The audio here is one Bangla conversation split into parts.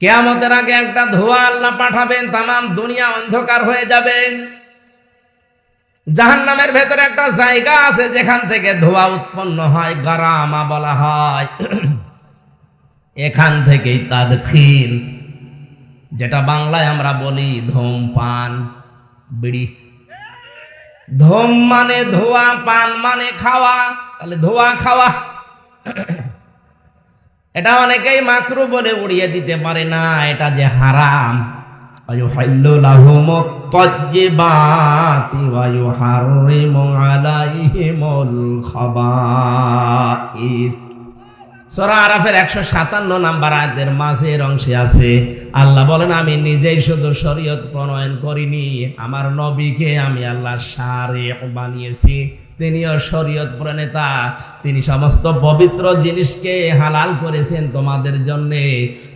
কেয়ামতের আগে একটা ধোঁয়া আল্লাহ পাঠাবেন, তামাম দুনিয়া অন্ধকার হয়ে যাবে। জাহান নামের ভেতরে একটা জায়গা আছে, যেখান থেকে ধোঁয়া উৎপন্ন হয়, গারামা বলা হয়। এখান থেকেই তাদখিল, যেটা বাংলায় আমরা বলি ধূমপান, বিড়ি। ধূম মানে ধোয়া, পান মানে খাওয়া, তাহলে ধোয়া খাওয়া। এটা অনেকেই মাকরু বলে উড়িয়ে দিতে পারে না, এটা যে হারাম। সরা আরাফের একশো সাতান্ন নাম্বার আয়াতের মাঝের অংশে আছে, আল্লাহ বলেন, আমি নিজেই শুধু শরীয়ত প্রণয়ন করিনি, আমার নবীকে আমি আল্লাহ সারে বানিয়েছি। তিনিও শরীয়ত প্রণেতা তিনি সমস্ত পবিত্র জিনিসকে হালাল করেছেন তোমাদের জন্য।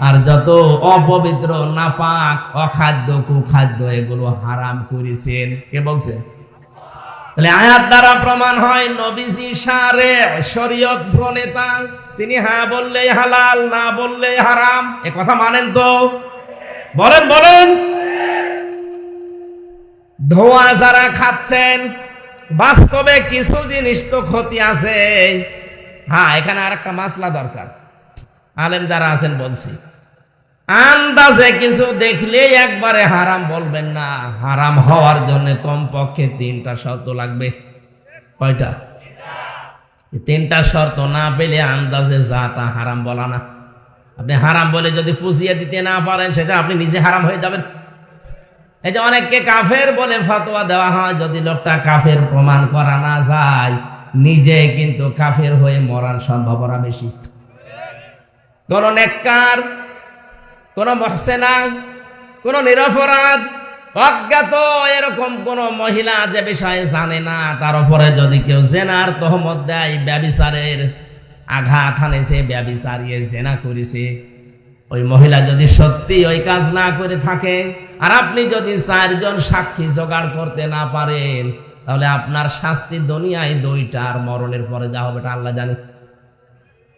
আর যত অপবিত্র, নাপাক, অখাদ্য, কুখাদ্য, এগুলো হারাম করেছেন। কে বলছেন তাহলে আয়াত দ্বারা প্রমাণ হয়, নবীজি সারে শরীয়ত প্রণেতা তিনি হ্যাঁ বললেই হালাল, না বললেই হারাম। এ কথা মানেন তো? বলেন বলেন। ধোয়া যারা খাচ্ছেন বাস্তবে কিছু জিনিস তো ক্ষতি আছে। হ্যাঁ এখানে আর একটা মাসলা দরকার। আলেম যারা আছেন বলছি, আন্দাজে কিছু দেখলেই একবারে হারাম বলবেন না। হারাম হওয়ার জন্য কমপক্ষে তিনটা শর্ত লাগবে। কয়টা? তিনটা শর্ত না পেলে আন্দাজে যা তা হারাম বলা না। আপনি হারাম বলে যদি পুষিয়ে দিতে না পারেন, সেটা আপনি নিজে হারাম হয়ে যাবেন। এই যে অনেককে কাফের বলে ফতোয়া দেওয়া হয়, যদি লোকটা কাফের প্রমাণ করা না যায়, নিজে কিন্তু কাফের হয়ে মরার সম্ভাবনা বেশি। কোন নেককার, কোন মহসেনা, কোন নিরপরাধ, অজ্ঞাত এরকম কোন মহিলা যে বিষয়ে জানে না, তার উপরে যদি কেউ জেনার তহমত দেয়, ব্যবিচারের আঘাত হানেছে, ব্যবিচারিয়ে জেনা করেছে, ওই মহিলা যদি সত্যি ওই কাজ না করে থাকে আর আপনি যদি চারজন সাক্ষী জোগাড় করতে না পারেন, তাহলে আপনার শাস্তি দুনিয়ায় দুইটা আর মরণের পরে যা হবে আল্লাহ জানে।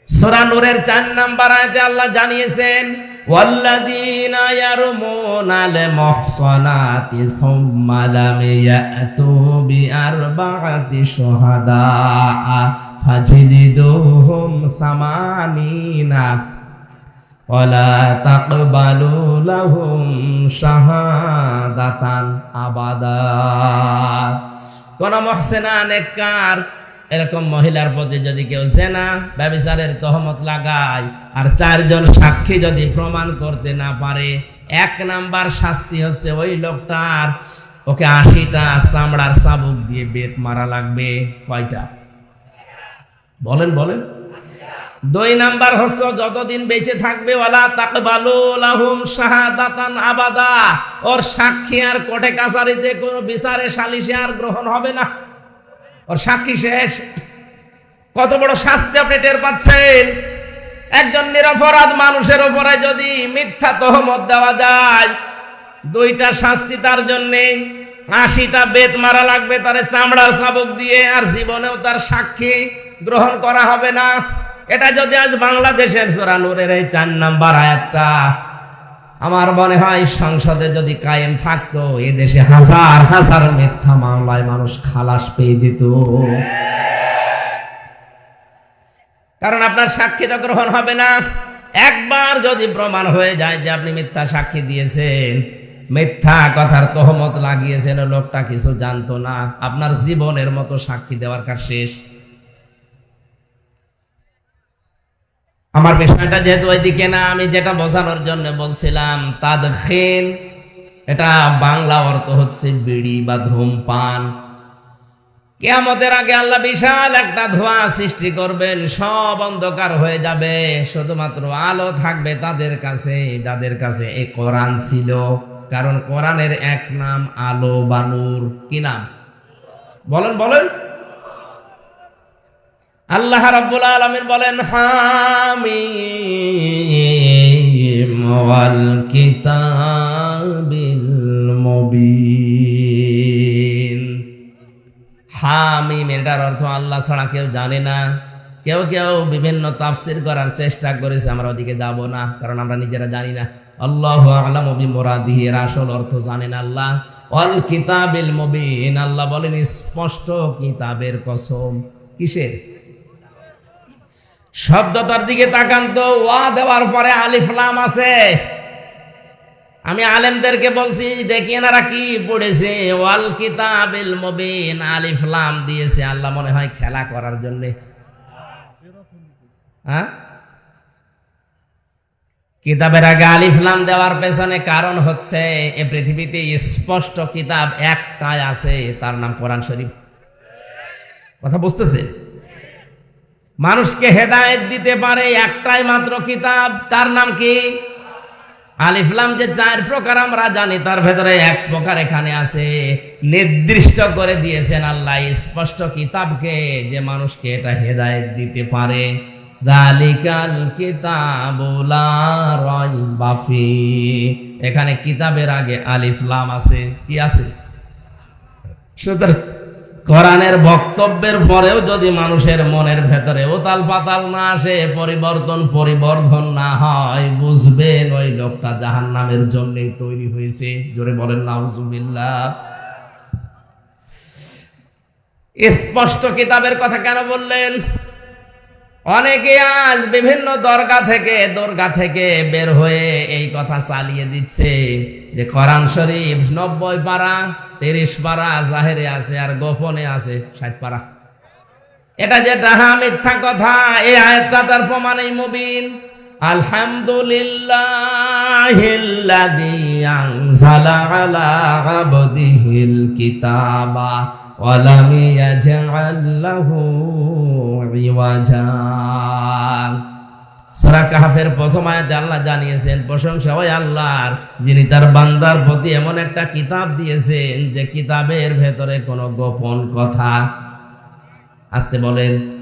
সূরা নূরের 4 নাম্বার আয়াতে আল্লাহ জানিয়েছেন, ওয়াল্লাযীনা ইয়ারমুনাল মুহসানাতি সুম্মা লাম ইয়াতু বিআরবা'াতি শুহাদা ফাজলিদুহুম সামানিনা তাকবালু লাহুম শাহাদাতান আবাদা। কোন মহসেনা, নেককার, এরকম মহিলার প্রতি যদি কেউ জেনা, ব্যবিচারের তহমত লাগায়, আর চারজন সাক্ষী যদি প্রমাণ করতে না পারে, এক নাম্বার শাস্তি হচ্ছে ওই লোকটার, ওকে আশিটা চামড়ার চাবুক দিয়ে বেত মারা লাগবে। কয়টা? বলেন বলেন। দুই নাম্বার হচ্ছে, যতদিন বেঁচে থাকবে, ওয়ালা তাকবালু লাহুম শাহাদাতান আবাদা। ওর সাক্ষী আর কোর্টে কাছারিতে কোনো বিচারে সালিশে আর গ্রহণ হবে না। ওর সাক্ষী শেষ। কত বড় শাস্তি আপনি টের পাচ্ছেন? একজন নিরপরাধ মানুষের উপরে যদি মিথ্যা তহমত দেওয়া যায়, দুইটা শাস্তি তার জন্যে। আশিটা বেত মারা লাগবে, তার চামড়ার চাবুক দিয়ে, আর জীবনেও তার সাক্ষী গ্রহণ করা হবে না। এটা যদি আজ বাংলাদেশের সোরানুরের এই চার নাম্বার আয়াতটা আমার মনে হয় সংসদে যদি কায়েম থাকতো, এ দেশে হাজার হাজার মিথ্যা মামলায় মানুষ খালাস পেয়ে যেত। কারণ আপনার সাক্ষীটা গ্রহণ হবে না। একবার যদি প্রমাণ হয়ে যায় যে আপনি মিথ্যা সাক্ষী দিয়েছেন, মিথ্যা কথার তহমত লাগিয়েছেন, লোকটা কিছু জানতো না। আপনার জীবনের মতো সাক্ষী দেওয়ার কাজ শেষ। আমার বিষয়টা যেহেতু ওইদিকে না, আমি যেটা বোঝানোর জন্য বলছিলাম তাদখিন এটা বাংলা অর্থ হচ্ছে বিড়ি বা ধূমপান। কেয়ামতের আগে আল্লাহ বিশাল একটা ধোঁয়া সৃষ্টি করবেন, সব অন্ধকার হয়ে যাবে, শুধুমাত্র আলো থাকবে তাদের কাছে, যাদের কাছে এই কোরআন ছিল। কারণ কোরআনের এক নাম আলো বানুর কি নাম? বলেন বলেন। আল্লাহ রাব্বুল আলামিন বলেন, হামিম ওয়াল কিতাবিল মুবিন। হামিম এটার অর্থ আল্লাহ ছাড়া কেউ জানে না। কেউ কেউ বিভিন্ন তাফসির করার চেষ্টা করেছে, আমরা ওদিকে যাব না, কারণ আমরা নিজেরা জানি না। আল্লাহ আলাম মোরাদিহি এর আসল অর্থ জানেন আল্লাহ। অল কিতাবিল মুবিন, আল্লাহ বলেন, স্পষ্ট কিতাবের কসম। কিসের? শব্দটার দিকে তাকান তো, ওয়া দেওয়ার পরে আলিফলাম আছে। আমি আলেমদেরকে বলছি, দেখি এনারা কি পড়েছে। ওয়াল কিতাবিল মুবিন আলিফলাম দিয়েছে। আল্লাহ মনে হয় খেলা করার জন্য। হ্যাঁ? কিতাবের আগে আলিফলাম দেওয়ার পেছনে কারণ হচ্ছে, এ পৃথিবীতে স্পষ্ট কিতাব একটাই আছে, তার নাম কোরআন শরীফ। কথা বুঝতেছে? মানুষকে হেদায়েত দিতে পারে একটাই মাত্র কিতাব। তার নাম কি? আলিফলাম যে চার প্রকার আমরা জানি, তার ভেতরে এক প্রকার এখানে আছে। নির্দিষ্ট করে দিয়েছেন আল্লাহ স্পষ্ট কিতাবকে যে মানুষকে এটা হেদায়েত দিতে পারে। রাইবা এখানে কিতাবের আগে আলিফলাম আছে। কি আছে? সুতরাং। কোরআনের বক্তব্যের পরেও যদি মানুষের মনের ভেতরে ওতাল পাতাল না আসে, পরিবর্তন পরিবর্ধন না হয়, বুঝবেন ওই লোকটা জাহান নামের জন্যই তৈরি হয়েছে। জোরে বলেন, নাউজুবিল্লাহ। স্পষ্ট কিতাবের কথা কেন বললেন? অনেকে আজ বিভিন্ন দরগা থেকে দরগা থেকে বের হয়ে এই কথা চালিয়ে দিচ্ছে যে কোরআন শরীফ নব্বই পারা তিরিশ পারা জাহেরে আছে আর গোপনে আছে ষাট পারা। এটা যে ডাহা মিথ্যা কথা এই আয়াতটা তার প্রমাণ মুবিন। আলহামদুলিল্লাহিল্লাযী আনজালা আলা আবদিহিল কিতাবা, ওয়া সূরা কাহাফের প্রথম আয়াতে আল্লাহ জানিয়েছেন, প্রশংসা ওই আল্লাহর, যিনি তার বান্দার প্রতি এমন একটা কিতাব দিয়েছেন যে কিতাবের ভেতরে কোনো গোপন কথা। আসতে বলেন।